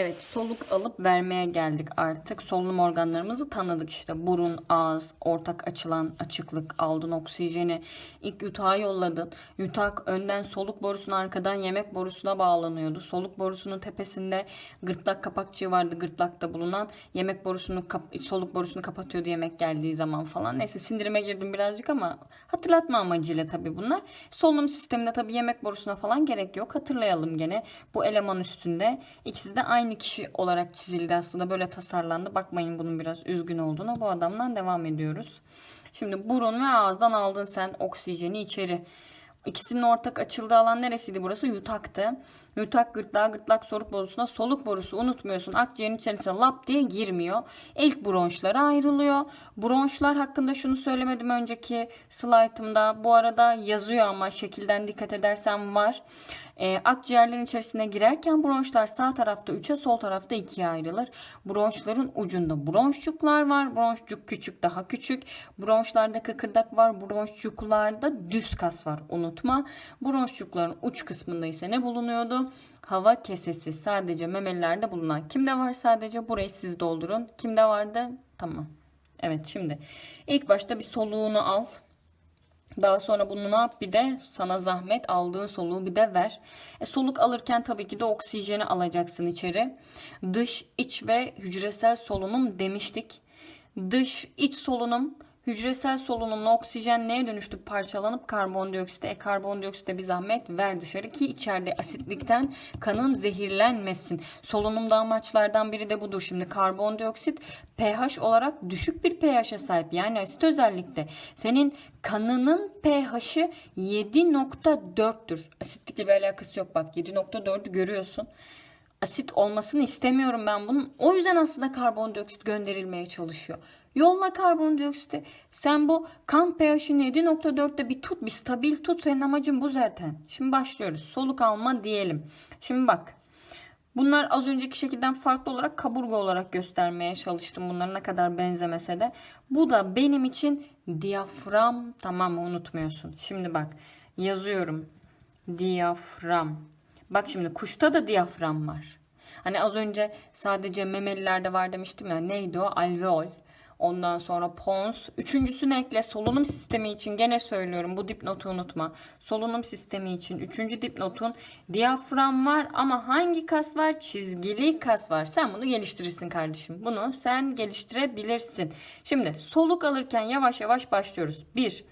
Evet soluk alıp vermeye geldik artık. Solunum organlarımızı tanıdık işte. Burun, ağız, ortak açılan açıklık, aldın oksijeni. İlk yutağa yolladın. Yutak önden soluk borusuna arkadan yemek borusuna bağlanıyordu. Soluk borusunun tepesinde gırtlak kapakçığı vardı gırtlakta bulunan. Yemek borusunu, soluk borusunu kapatıyordu yemek geldiği zaman falan. Neyse sindirime girdim birazcık ama hatırlatma amacıyla tabii bunlar. Solunum sisteminde tabii yemek borusuna falan gerek yok. Hatırlayalım gene. Bu eleman üstünde. İkisi de aynı kişi olarak çizildi aslında. Böyle tasarlandı. Bakmayın bunun biraz üzgün olduğuna. Bu adamdan devam ediyoruz. Şimdi burun ve ağızdan aldın sen oksijeni içeri. İkisinin ortak açıldığı alan neresiydi burası? Yutaktı. Yutak gırtlağı gırtlak soluk borusuna soluk borusu unutmuyorsun. Akciğerin içerisine lap diye girmiyor. İlk bronşlara ayrılıyor. Bronşlar hakkında şunu söylemedim önceki slaytımda. Bu arada yazıyor ama şekilden dikkat edersen var. Ee, akciğerlerin içerisine girerken bronşlar sağ tarafta 3'e sol tarafta 2'ye ayrılır. Bronşların ucunda bronşçuklar var. Bronşcuk küçük daha küçük. Bronşlarda kıkırdak var. Bronşçuklarda düz kas var unutma. Bronşçukların uç kısmında ise ne bulunuyordu? Hava kesesi sadece memelilerde bulunan. Kimde var sadece? Burayı siz doldurun. Kimde vardı? Tamam. Evet şimdi ilk başta bir soluğunu al. Daha sonra bunu ne yap bir de sana zahmet aldığın soluğu bir de ver. E, soluk alırken tabii ki de oksijeni alacaksın içeri. Dış, iç ve hücresel solunum demiştik. Dış, iç solunum hücresel solunumla oksijen neye dönüştü? Parçalanıp karbondioksite. E karbondioksite bir zahmet ver dışarı ki içeride asitlikten kanın zehirlenmesin. Solunumda amaçlardan biri de budur. Şimdi karbondioksit pH olarak düşük bir pH'e sahip. Yani asit özellikle. Senin kanının pH'i 7.4'tür. Asitlikle bir alakası yok bak. 7.4'ü görüyorsun asit olmasını istemiyorum ben bunun. O yüzden aslında karbondioksit gönderilmeye çalışıyor. Yolla karbondioksiti. Sen bu kan pH'ini 7.4'te bir tut, bir stabil tut. Senin amacın bu zaten. Şimdi başlıyoruz. Soluk alma diyelim. Şimdi bak. Bunlar az önceki şekilden farklı olarak kaburga olarak göstermeye çalıştım. Bunlar ne kadar benzemese de. Bu da benim için diyafram. Tamam mı? Unutmuyorsun. Şimdi bak. Yazıyorum. Diyafram. Bak şimdi kuşta da diyafram var. Hani az önce sadece memelilerde var demiştim ya. Neydi o? Alveol. Ondan sonra pons. Üçüncüsünü ekle. Solunum sistemi için gene söylüyorum. Bu dipnotu unutma. Solunum sistemi için üçüncü dipnotun diyafram var ama hangi kas var? Çizgili kas var. Sen bunu geliştirirsin kardeşim. Bunu sen geliştirebilirsin. Şimdi soluk alırken yavaş yavaş başlıyoruz. Bir,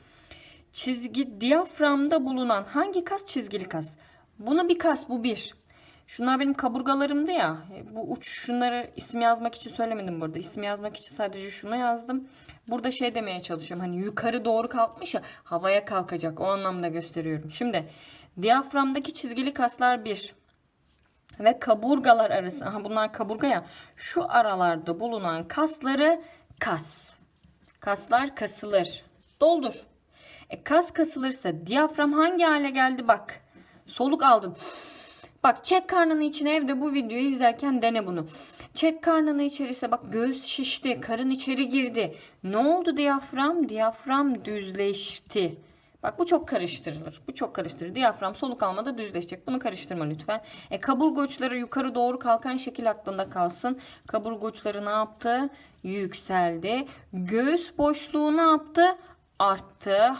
çizgi diyaframda bulunan hangi kas? Çizgili kas. Bunu bir kas bu bir. Şunlar benim kaburgalarımdı ya. E, Bu uç şunları isim yazmak için söylemedim burada. İsim yazmak için sadece şunu yazdım. Burada şey demeye çalışıyorum. Hani yukarı doğru kalkmış ya havaya kalkacak. O anlamda gösteriyorum. Şimdi diyaframdaki çizgili kaslar bir ve kaburgalar arası. Aha bunlar kaburga ya. Şu aralarda bulunan kasları kas. Kaslar kasılır. Doldur. E, kas kasılırsa diyafram hangi hale geldi bak. Soluk aldın. Bak çek karnını içine evde bu videoyu izlerken dene bunu. Çek karnını içerise bak göğüs şişti, karın içeri girdi. Ne oldu diyafram? Diyafram düzleşti. Bak bu çok karıştırılır. Bu çok karıştırılır. Diyafram soluk almada düzleşecek. Bunu karıştırma lütfen. E, kaburga uçları yukarı doğru kalkan şekil aklında kalsın. Kaburga uçları ne yaptı? Yükseldi. Göğüs boşluğu ne yaptı? Arttı.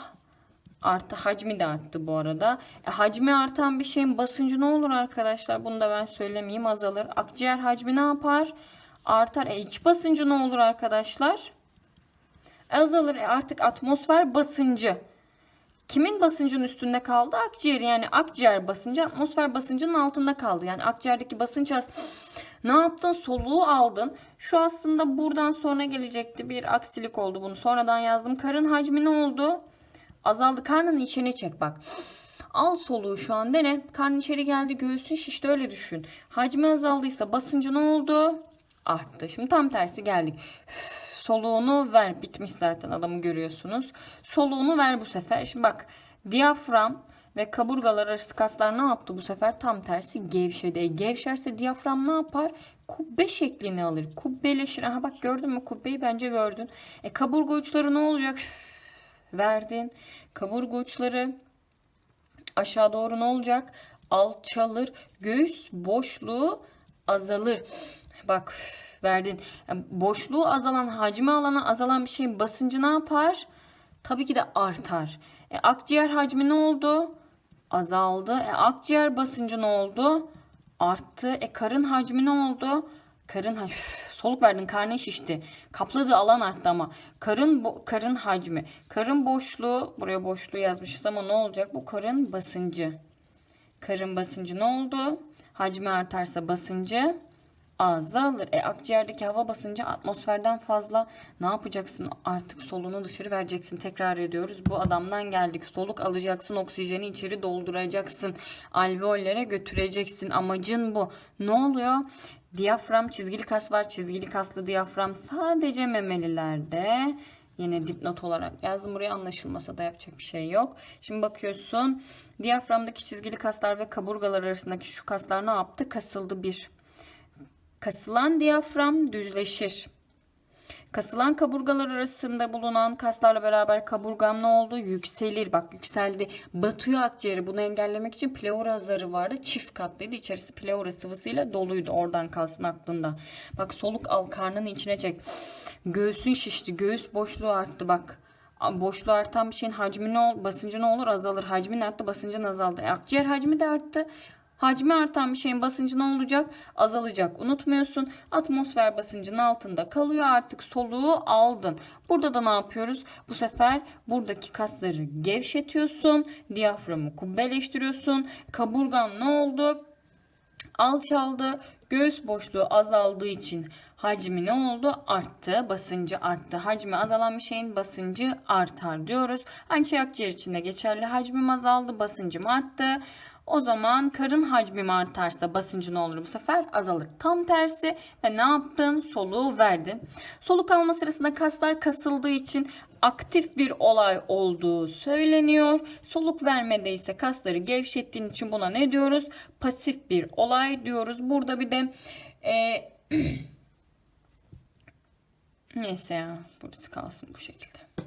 Arttı. Hacmi de arttı bu arada. E, hacmi artan bir şeyin basıncı ne olur arkadaşlar? Bunu da ben söylemeyeyim azalır. Akciğer hacmi ne yapar? Artar. E, iç basıncı ne olur arkadaşlar? Azalır. E, artık atmosfer basıncı. Kimin basıncın üstünde kaldı? Akciğer yani akciğer basıncı atmosfer basıncının altında kaldı. Yani akciğerdeki basınç az. Ne yaptın? Soluğu aldın. Şu aslında buradan sonra gelecekti. Bir aksilik oldu. Bunu sonradan yazdım. Karın hacmi ne oldu? Azaldı. Karnını içine çek bak. Al soluğu şu an dene. Karnın içeri geldi. Göğsün şişti öyle düşün. Hacmi azaldıysa basıncı ne oldu? Arttı. Şimdi tam tersi geldik. Üf, soluğunu ver. Bitmiş zaten adamı görüyorsunuz. Soluğunu ver bu sefer. Şimdi bak diyafram ve kaburgalar arası kaslar ne yaptı bu sefer? Tam tersi gevşedi. E, gevşerse diyafram ne yapar? Kubbe şeklini alır. Kubbeleşir. Aha bak gördün mü kubbeyi bence gördün. E kaburga uçları ne olacak? Üf, verdin. Kaburga uçları aşağı doğru ne olacak? Alçalır. Göğüs boşluğu azalır. Bak verdin. Yani boşluğu azalan, hacmi alana azalan bir şeyin basıncı ne yapar? Tabii ki de artar. E, akciğer hacmi ne oldu? Azaldı. E, akciğer basıncı ne oldu? Arttı. E, karın hacmi ne oldu? Karın Üf, soluk verdin karnın şişti. Kapladığı alan arttı ama karın bo- karın hacmi, karın boşluğu buraya boşluğu yazmışız ama ne olacak? Bu karın basıncı. Karın basıncı ne oldu? Hacmi artarsa basıncı azalır. E akciğerdeki hava basıncı atmosferden fazla. Ne yapacaksın? Artık solunu dışarı vereceksin. Tekrar ediyoruz. Bu adamdan geldik. Soluk alacaksın. Oksijeni içeri dolduracaksın. Alveollere götüreceksin. Amacın bu. Ne oluyor? Diyafram çizgili kas var. Çizgili kaslı diyafram sadece memelilerde. Yine dipnot olarak yazdım buraya anlaşılmasa da yapacak bir şey yok. Şimdi bakıyorsun diyaframdaki çizgili kaslar ve kaburgalar arasındaki şu kaslar ne yaptı? Kasıldı bir. Kasılan diyafram düzleşir. Kasılan kaburgalar arasında bulunan kaslarla beraber kaburgam ne oldu? Yükselir. Bak yükseldi. Batıyor akciğeri. Bunu engellemek için pleura zarı vardı. Çift katlıydı. İçerisi pleura sıvısıyla doluydu. Oradan kalsın aklında. Bak soluk al karnını içine çek. Göğsün şişti. Göğüs boşluğu arttı bak. Boşluğu artan bir şeyin hacmi ne olur? Basıncı ne olur? Azalır. Hacmin arttı. Basıncın azaldı. E, akciğer hacmi de arttı. Hacmi artan bir şeyin basıncı ne olacak? Azalacak. Unutmuyorsun. Atmosfer basıncının altında kalıyor. Artık soluğu aldın. Burada da ne yapıyoruz? Bu sefer buradaki kasları gevşetiyorsun. Diyaframı kubbeleştiriyorsun. Kaburgan ne oldu? alçaldı. Göğüs boşluğu azaldığı için hacmi ne oldu? Arttı. Basıncı arttı. Hacmi azalan bir şeyin basıncı artar diyoruz. Aynı şey için de geçerli. Hacmim azaldı. Basıncım arttı. O zaman karın hacmim artarsa basıncı ne olur bu sefer? Azalır. Tam tersi ve ne yaptın? Soluğu verdin. Soluk alma sırasında kaslar kasıldığı için aktif bir olay olduğu söyleniyor. Soluk vermede ise kasları gevşettiğin için buna ne diyoruz? Pasif bir olay diyoruz. Burada bir de e, neyse ya burası kalsın bu şekilde.